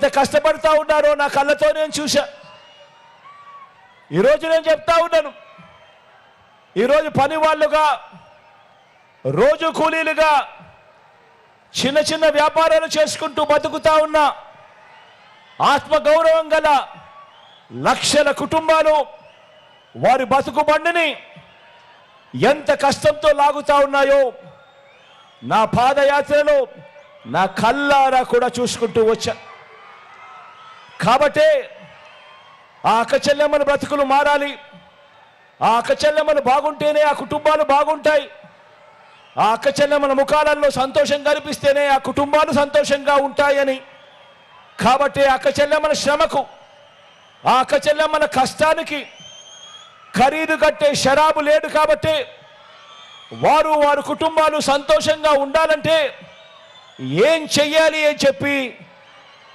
ఎంత కష్టపడతా ఉన్నారో నా కళ్ళతో నేను చూశా. ఈరోజు నేను చెప్తా ఉన్నాను. ఈరోజు పని వాళ్ళుగా రోజు కూలీలుగా చిన్న చిన్న వ్యాపారాలు చేసుకుంటూ బతుకుతా ఉన్న ఆత్మ గౌరవం గల లక్షల కుటుంబాలు వారి బతుకు బండిని ఎంత కష్టంతో లాగుతా ఉన్నాయో నా పాదయాత్రలో నా కళ్ళారా కూడా చూసుకుంటూ వచ్చా. కాబట్టే ఆ అక్కచెల్లెమ్మల బ్రతుకులు మారాలి. ఆ అక్కచెల్లెమ్మలు బాగుంటేనే ఆ కుటుంబాలు బాగుంటాయి. ఆ అక్కచెల్లెమ్మల ముఖాలలో సంతోషం కనిపిస్తేనే ఆ కుటుంబాలు సంతోషంగా ఉంటాయని. కాబట్టి అక్క చెల్లెమ్మల శ్రమకు ఆ అక్క చెల్లెమ్మల కష్టానికి ఖరీదు కట్టే షరాబు లేడు కాబట్టి వారు వారి కుటుంబాలు సంతోషంగా ఉండాలంటే ఏం చెయ్యాలి అని చెప్పి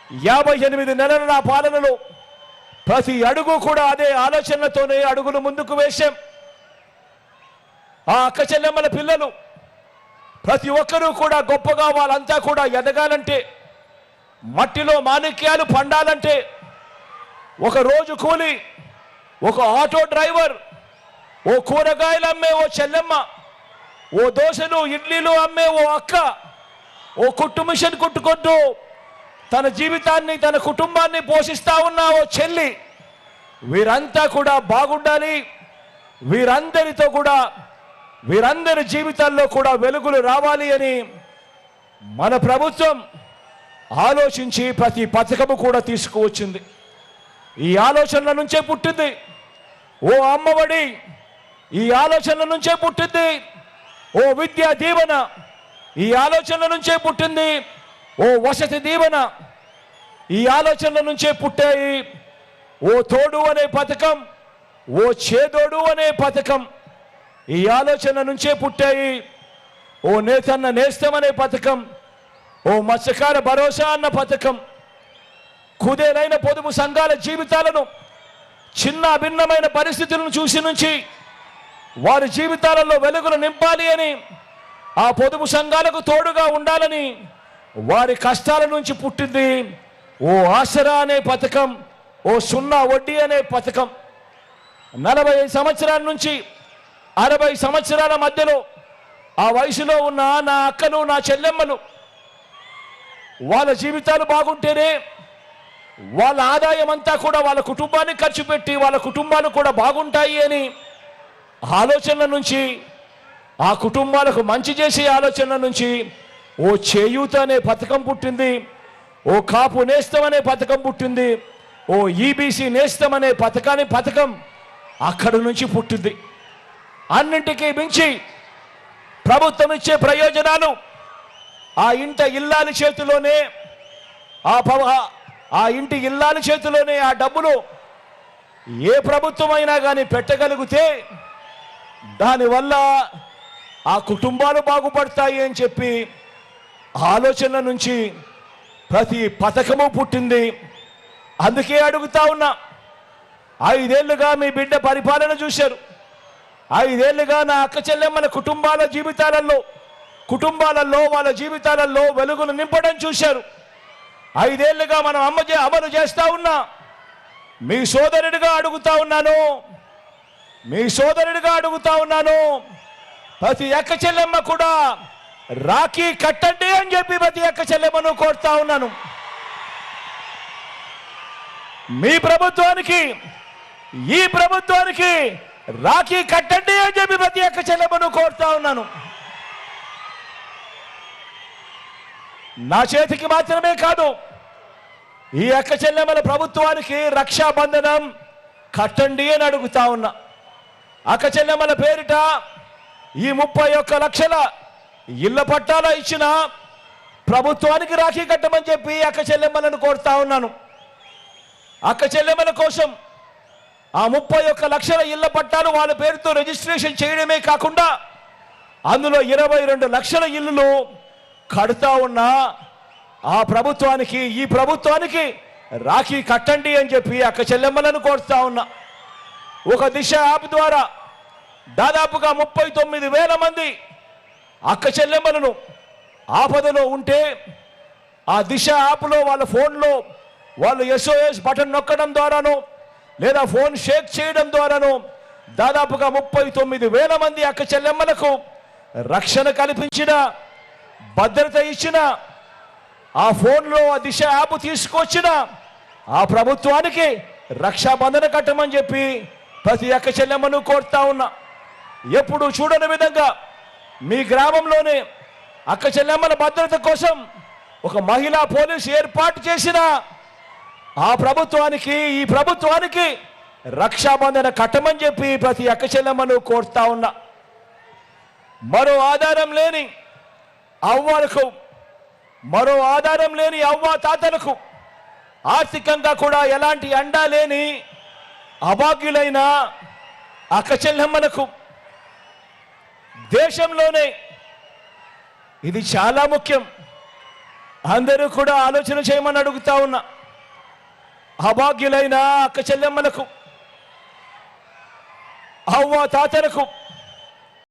యాభై ఎనిమిది నెలల నా పాలనలో ప్రతి అడుగు కూడా అదే ఆలోచనలతోనే అడుగులు ముందుకు వేశాం. ఆ అక్క చెల్లెమ్మల పిల్లలు ప్రతి ఒక్కరూ కూడా గొప్పగా వాళ్ళంతా కూడా ఎదగాలంటే మట్టిలో మాణిక్యాలు పండాలంటే ఒక రోజు కూలి ఒక ఆటో డ్రైవర్ ఓ కూరగాయలు అమ్మే ఓ చెల్లెమ్మ ఓ దోశలు ఇడ్లీలు అమ్మే ఓ అక్క ఓ కుట్టు మిషన్ కుట్టుకుంటూ తన జీవితాన్ని తన కుటుంబాన్ని పోషిస్తా ఉన్న ఓ చెల్లి. వీరంతా కూడా బాగుండాలి. వీరందరితో కూడా వీరందరి జీవితాల్లో కూడా వెలుగులు రావాలి అని మన ప్రభుత్వం ఆలోచించి ప్రతి పథకము కూడా తీసుకువచ్చింది. ఈ ఆలోచనల నుంచే పుట్టింది. ఓ అమ్మఒడి ఈ ఆలోచనల నుంచే పుట్టింది. ఓ విద్యా దీవెన ఈ ఆలోచనల నుంచే పుట్టింది. ఓ వసతి దీవెన. ఈ ఆలోచనల నుంచే పుట్టాయి ఓ తోడు అనే పథకం ఓ చేదోడు అనే పథకం. ఈ ఆలోచన నుంచే పుట్టాయి ఓ నేతన్న నేస్తం అనే పథకం ఓ మత్స్యకార భరోసా అన్న పథకం. కుదేలైన పొదుపు సంఘాల జీవితాలను చిన్న భిన్నమైన పరిస్థితులను చూసి నుంచి వారి జీవితాలలో వెలుగులు నింపాలి అని ఆ పొదుపు సంఘాలకు తోడుగా ఉండాలని వారి కష్టాల నుంచి పుట్టింది. ఓ ఆసరా అనే పథకం ఓ సున్నా వడ్డీ అనే పథకం. నలభై సంవత్సరాల నుంచి అరవై సంవత్సరాల మధ్యలో ఆ వయసులో ఉన్న నా అక్కలు నా చెల్లెమ్మలు వాళ్ళ జీవితాలు బాగుంటేనే వాళ్ళ ఆదాయం అంతా కూడా వాళ్ళ కుటుంబాన్ని ఖర్చు పెట్టి వాళ్ళ కుటుంబాలు కూడా బాగుంటాయి అని ఆలోచనల నుంచి ఆ కుటుంబాలకు మంచి చేసే ఆలోచనల నుంచి ఓ చేయూత అనే పథకం పుట్టింది ఓ కాపు నేస్తం అనే పథకం పుట్టింది ఓ ఈబీసీ నేస్తం అనే పథకాన్ని పథకం అక్కడి నుంచి పుట్టింది. అన్నింటికీ మించి ప్రభుత్వం ఇచ్చే ప్రయోజనాలు ఆ ఇంట ఇల్లాల చేతిలోనే ఆ పవ ఆ ఇంటి ఇల్లాల చేతిలోనే ఆ డబ్బులు ఏ ప్రభుత్వం అయినా కానీ పెట్టగలిగితే దానివల్ల ఆ కుటుంబాలు బాగుపడతాయి అని చెప్పి ఆలోచన నుంచి ప్రతి పథకము పుట్టింది. అందుకే అడుగుతా ఉన్నా ఐదేళ్ళుగా మీ బిడ్డ పరిపాలన చూశారు. ఐదేళ్ళుగా నా అక్క చెల్లెమ్మల కుటుంబాల జీవితాలలో కుటుంబాలలో వాళ్ళ జీవితాలలో వెలుగును నింపడం చూశారు. ఐదేళ్ళుగా మనం అమ్మ చే- అమలు చేస్తా ఉన్నా మీ సోదరుడిగా అడుగుతా ఉన్నాను. మీ సోదరుడిగా అడుగుతా ఉన్నాను. ప్రతి అక్క చెల్లెమ్మ కూడా రాఖీ కట్టండి అని చెప్పి ప్రతి ఒక్క చెల్లెమ్మను కోరుతా ఉన్నాను. మీ ప్రభుత్వానికి ఈ ప్రభుత్వానికి రాఖీ కట్టండి అని చెప్పి ప్రతి ఒక్క చెల్లెమ్మను కోరుతా ఉన్నాను. నా చేతికి మాత్రమే కాదు ఈ అక్క చెల్లెమ్మల ప్రభుత్వానికి రక్షాబంధనం కట్టండి అని అడుగుతా ఉన్నా. అక్క చెల్లెమ్మల పేరిట ఈ ముప్పై ఒక్క లక్షల ఇళ్ళ పట్టాల ఇచ్చిన ప్రభుత్వానికి రాఖీ కట్టమని చెప్పి అక్క చెల్లెమ్మలను కోరుతా ఉన్నాను. అక్క చెల్లెమ్మల కోసం ఆ ముప్పై ఒక్క లక్షల ఇళ్ళ పట్టాలు వాళ్ళ పేరుతో రిజిస్ట్రేషన్ చేయడమే కాకుండా అందులో ఇరవై రెండు లక్షల ఇల్లులు కడుతా ఉన్నా ఆ ప్రభుత్వానికి ఈ ప్రభుత్వానికి రాఖీ కట్టండి అని చెప్పి అక్క చెల్లెమ్మలను కోరుతా ఉన్నా. ఒక దిశ యాప్ ద్వారా దాదాపుగా ముప్పై తొమ్మిది వేల మంది అక్క చెల్లెమ్మలను ఆపదలో ఉంటే ఆ దిశ యాప్లో వాళ్ళ ఫోన్లో వాళ్ళు ఎస్ఓఎస్ బటన్ నొక్కడం ద్వారాను లేదా ఫోన్ షేక్ చేయడం ద్వారాను దాదాపుగా ముప్పై తొమ్మిది వేల మంది అక్క చెల్లెమ్మలకు రక్షణ కల్పించిన భద్రత ఇచ్చిన ఆ ఫోన్లో ఆ దిశ యాప్ తీసుకొచ్చిన ఆ ప్రభుత్వానికి రక్షాబంధన కట్టమని చెప్పి ప్రతి అక్క చెల్లెమ్మను కోరుతా ఉన్నా. ఎప్పుడు చూడని విధంగా మీ గ్రామంలోనే అక్క చెల్లెమ్మల భద్రత కోసం ఒక మహిళా పోలీసు ఏర్పాటు చేసిన ఆ ప్రభుత్వానికి ఈ ప్రభుత్వానికి రక్షాబంధన కట్టమని చెప్పి ప్రతి అక్క చెల్లెమ్మను కోరుతా ఉన్నా. మరో ఆధారం లేని అవ్వలకు మరో ఆధారం లేని అవ్వ తాతలకు ఆర్థికంగా కూడా ఎలాంటి అండా లేని అభాగ్యులైన అక్క చెల్లెమ్మలకు దేశంలోనే ఇది చాలా ముఖ్యం. అందరూ కూడా ఆలోచన చేయమని అడుగుతా ఉన్నా. అభాగ్యులైన అక్క చెల్లెమ్మలకు అవ్వ తాతలకు